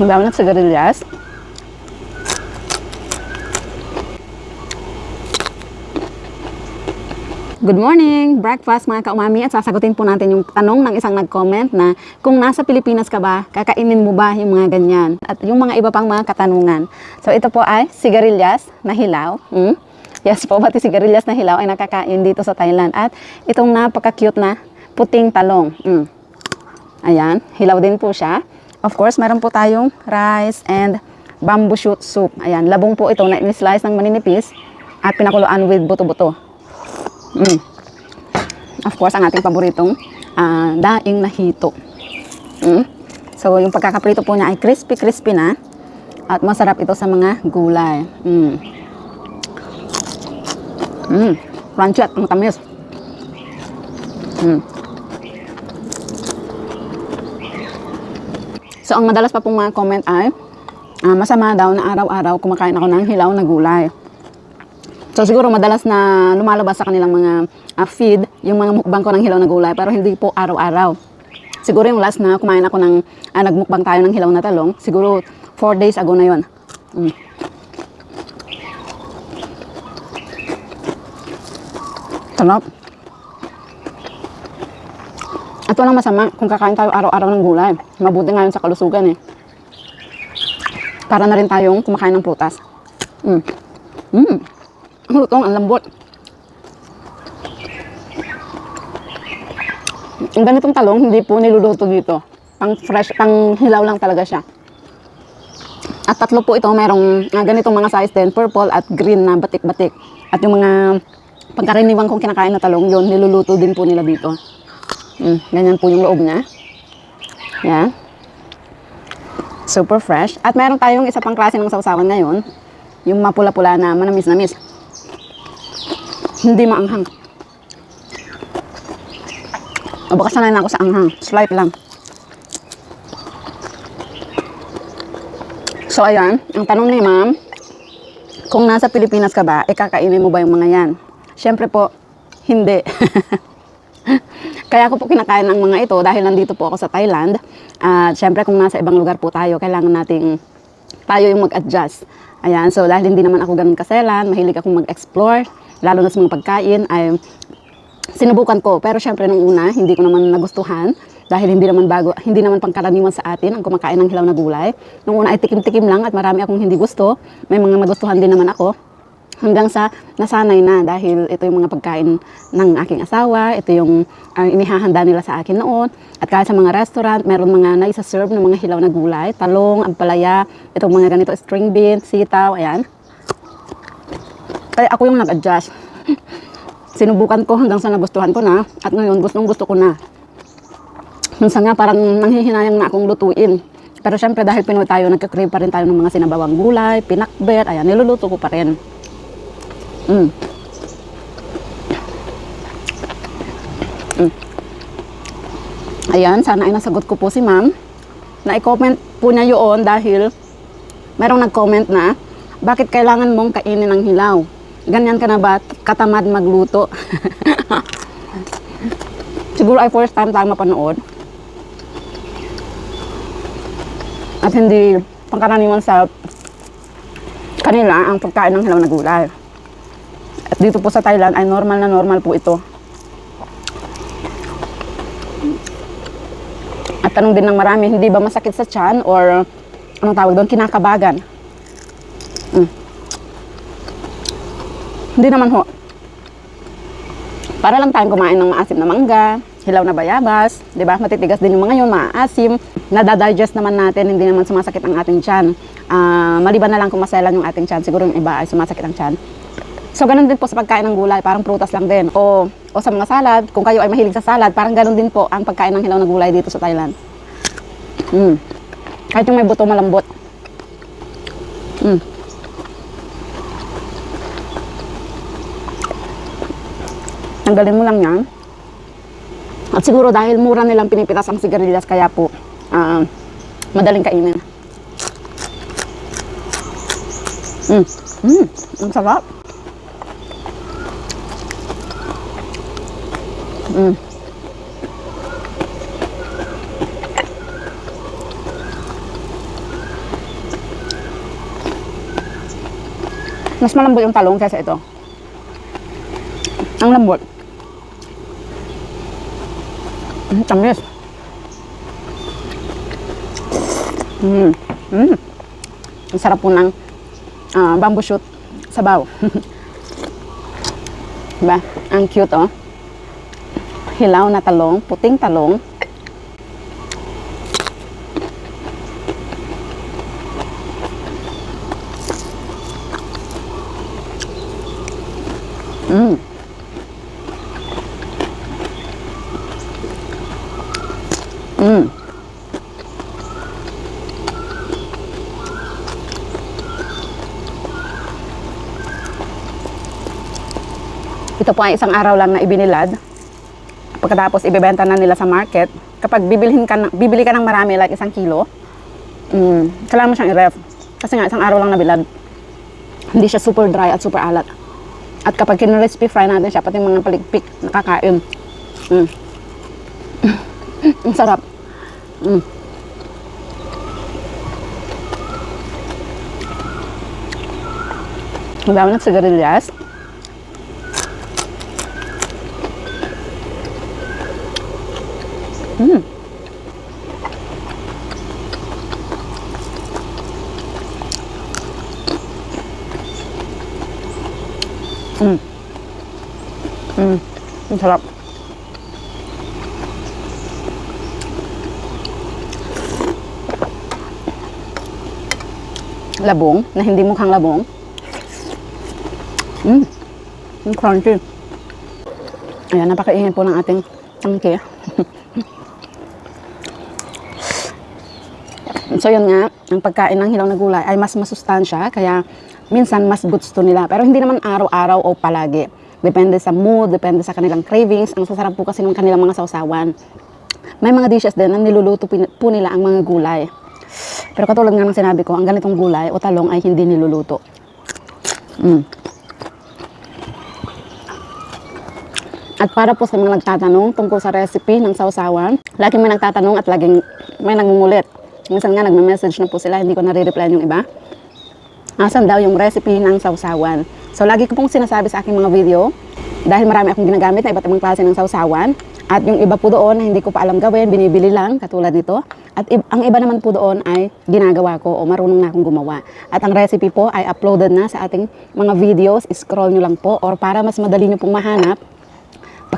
Ang dami ng sigarilyas. Good morning! Breakfast mga kaumami at sasagutin po natin yung tanong ng isang nag-comment na kung nasa Pilipinas ka ba, kakainin mo ba yung mga ganyan? At yung mga iba pang mga katanungan. So ito po ay sigarilyas na hilaw. Hmm? Yes po, pati sigarilyas na hilaw ay nakakain dito sa Thailand. At itong napaka-cute na puting talong. Hmm. Ayan, hilaw din po siya. Of course, meron po tayong rice and bamboo shoot soup. Ayan, labong po ito na in-slice ng maninipis at pinakuluan with buto-buto. Mm. Of course, ang ating paboritong ah, daing na hito. Mm. So, yung pagkakaprito po niya ay crispy-crispy na at masarap ito sa mga gulay. Mm. Mm. Crunchy at ang. Mm. So, ang madalas pa pong mga comment ay ah, masama daw na araw-araw kumakain ako ng hilaw na gulay. So siguro madalas na lumalabas sa kanilang mga ah, feed yung mga mukbang ko ng hilaw na gulay pero hindi po araw-araw. Siguro yung last na kumain ako ng ah, nagmukbang tayo ng hilaw na talong, siguro 4 days ago na yon. Mm. Sarap. At walang masama kung kakain tayo araw-araw ng gulay. Mabuti ngayon sa kalusugan eh. Para na rin tayong kumakain ng prutas. Mm. Mm. Ang lutong, ang lambot. Ang ganitong talong, hindi po niluluto dito. Pang fresh, pang hilaw lang talaga siya. At tatlo po ito, merong ah, ganitong mga size din, purple at green na batik-batik. At yung mga pagkaraniwan kong kinakain na talong, yun, niluluto din po nila dito. Mm, ganyan po yung loob niya. Yan. Super fresh. At meron tayong isa pang klase ng sausawan ngayon. Yung mapula-pula na manamis-namis. Hindi maanghang. O baka sanay na ako sa anghang. Slight lang. So ayan, ang tanong ni ma'am, kung nasa Pilipinas ka ba, ikakainin mo ba yung mga yan? Siyempre po, hindi. Kaya ako po kinakain ang mga ito dahil nandito po ako sa Thailand. At syempre kung nasa ibang lugar po tayo, kailangan nating tayo yung mag-adjust. Ayan, so dahil hindi naman ako ganun kaselan, mahilig akong mag-explore, lalo na sa mga pagkain, ay sinubukan ko. Pero syempre nung una, hindi ko naman nagustuhan dahil hindi naman bago, hindi naman pangkaraniwan sa atin ang kumakain ng hilaw na gulay. Nung una ay tikim-tikim lang at marami akong hindi gusto. May mga nagustuhan din naman ako hanggang sa nasanay na dahil ito yung mga pagkain ng aking asawa, ito yung uh, inihahanda nila sa akin noon. At kahit sa mga restaurant, meron mga naisa-serve ng mga hilaw na gulay, talong, ampalaya, itong mga ganito, string beans, sitaw, ayan. Kaya ako yung nag-adjust. Sinubukan ko hanggang sa nagustuhan ko na at ngayon gustong gusto ko na. Minsan nga parang nanghihinayang na akong lutuin. Pero syempre dahil Pinoy tayo, nagkakrave pa rin tayo ng mga sinabawang gulay, pinakbet, ayan, niluluto ko pa rin. Mm. Mm. Ayan, sana ay nasagot ko po si ma'am. Na-comment po niya yun dahil merong nag-comment na, bakit kailangan mong kainin ng hilaw? Ganyan ka na ba katamad magluto? Siguro ay first time tayo mapanood. At hindi pangkaraniwan sa kanila ang pagkain ng hilaw na gulay. At dito po sa Thailand ay normal na normal po ito. At tanong din ng marami, hindi ba masakit sa tiyan or anong tawag doon, kinakabagan? Mm. Hindi naman ho. Para lang tayong kumain ng maasim na mangga, hilaw na bayabas, di ba? Matitigas din yung mga yun, maasim. Nadadigest naman natin, hindi naman sumasakit ang ating tiyan. Ah, maliban na lang kung maselan yung ating tiyan, siguro yung iba ay sumasakit ang tiyan. So, ganun din po sa pagkain ng gulay, parang prutas lang din. O, o sa mga salad, kung kayo ay mahilig sa salad, parang ganun din po ang pagkain ng hilaw na gulay dito sa Thailand. Mm. Kahit yung may buto malambot. Mm. Tanggalin mo lang yan. At siguro dahil mura nilang pinipitas ang sigarilyas, kaya po, ah, madaling kainin. Mm. Mm. Ang sarap. Mm. Mas malambot yung talong kaysa ito. Ang lambot. Ang tamis. Mm. Mm. Ang sarap po ng uh, bamboo shoot sabaw. diba? Ang cute oh. Hilaw na talong, puting talong. Mm. Mm. Ito po ay isang araw lang na ibinilad. Pagkatapos ibebenta na nila sa market. Kapag bibilhin ka bibili ka ng marami, like isang kilo, mm, kailangan mo siyang i-ref. Kasi nga, isang araw lang nabilad. Hindi siya super dry at super alat. At kapag kinrespy fry natin siya, pati mga paligpik, nakakain. Mm. Ang sarap. Mm. Ang dami ng sigarilyas. Mm. Mm. Mm. Ang. Labong, na hindi mukhang labong. Mm. Ang crunchy. Ayan, napakaingin po ng ating tangke. So yun nga, ang pagkain ng hilaw na gulay ay mas masustansya, kaya minsan mas gusto nila. Pero hindi naman araw-araw o palagi. Depende sa mood, depende sa kanilang cravings. Ang sasarap po kasi ng kanilang mga sausawan. May mga dishes din na niluluto po nila ang mga gulay. Pero katulad nga ng sinabi ko, ang ganitong gulay o talong ay hindi niluluto. Mm. At para po sa mga nagtatanong tungkol sa recipe ng sausawan, laging may nagtatanong at laging may nangungulit. Minsan nga nagme-message na po sila, hindi ko nare-reply yung iba. Asan daw yung recipe ng sausawan? So lagi ko pong sinasabi sa aking mga video, dahil marami akong ginagamit na iba't ibang klase ng sausawan, at yung iba po doon na hindi ko pa alam gawin, binibili lang, katulad nito. At ang iba naman po doon ay ginagawa ko o marunong na akong gumawa. At ang recipe po ay uploaded na sa ating mga videos, scroll nyo lang po, or para mas madali nyo pong mahanap,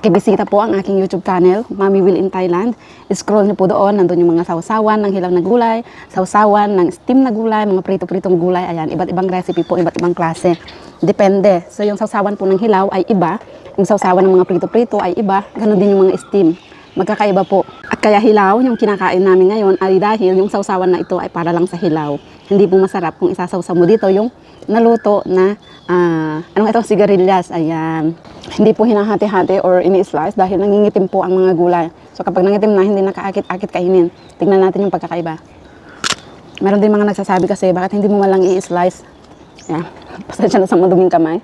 Pakibisita po ang aking YouTube channel, Mami Will in Thailand. Scroll niyo po doon, nandun yung mga sausawan ng hilaw na gulay, sausawan ng steam na gulay, mga prito-pritong gulay, ayan, iba't ibang recipe po, iba't ibang klase. Depende. So yung sausawan po ng hilaw ay iba, yung sausawan ng mga prito-prito ay iba, ganun din yung mga steam. Magkakaiba po. At kaya hilaw, yung kinakain namin ngayon ay dahil yung sausawan na ito ay para lang sa hilaw. Hindi po masarap kung isasawsaw mo dito yung naluto na, ah, anong ito, sigarilyas. Ayan. Hindi po hinahati-hati or ini-slice dahil nangingitim po ang mga gulay. So kapag nangitim na, hindi nakaakit-akit kainin. Tingnan natin yung pagkakaiba. Meron din mga nagsasabi kasi, bakit hindi mo malang i-slice? Ayan. Pasensya na sa maduming kamay.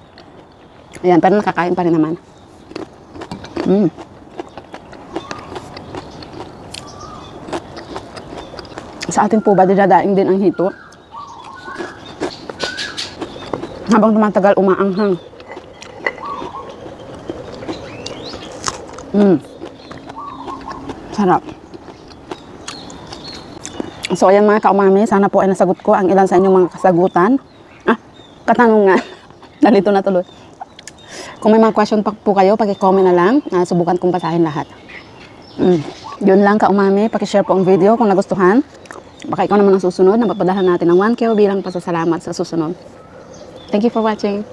Ayan, pero nakakain pa rin naman. Mm. Sa atin po ba, dinadaing din ang hito? Habang tumatagal, umaanghang. Mm. Sarap. So, ayan mga kaumami, sana po ay nasagot ko ang ilan sa inyong mga kasagutan. Ah, katanungan. Nalito na tuloy. Kung may mga question pa po kayo, paki-comment na lang. Ah, subukan kong basahin lahat. Mm. Yun lang kaumami, paki-share po ang video kung nagustuhan. Baka ikaw naman ang susunod na papadahan natin ng 1K bilang pasasalamat sa susunod. Thank you for watching.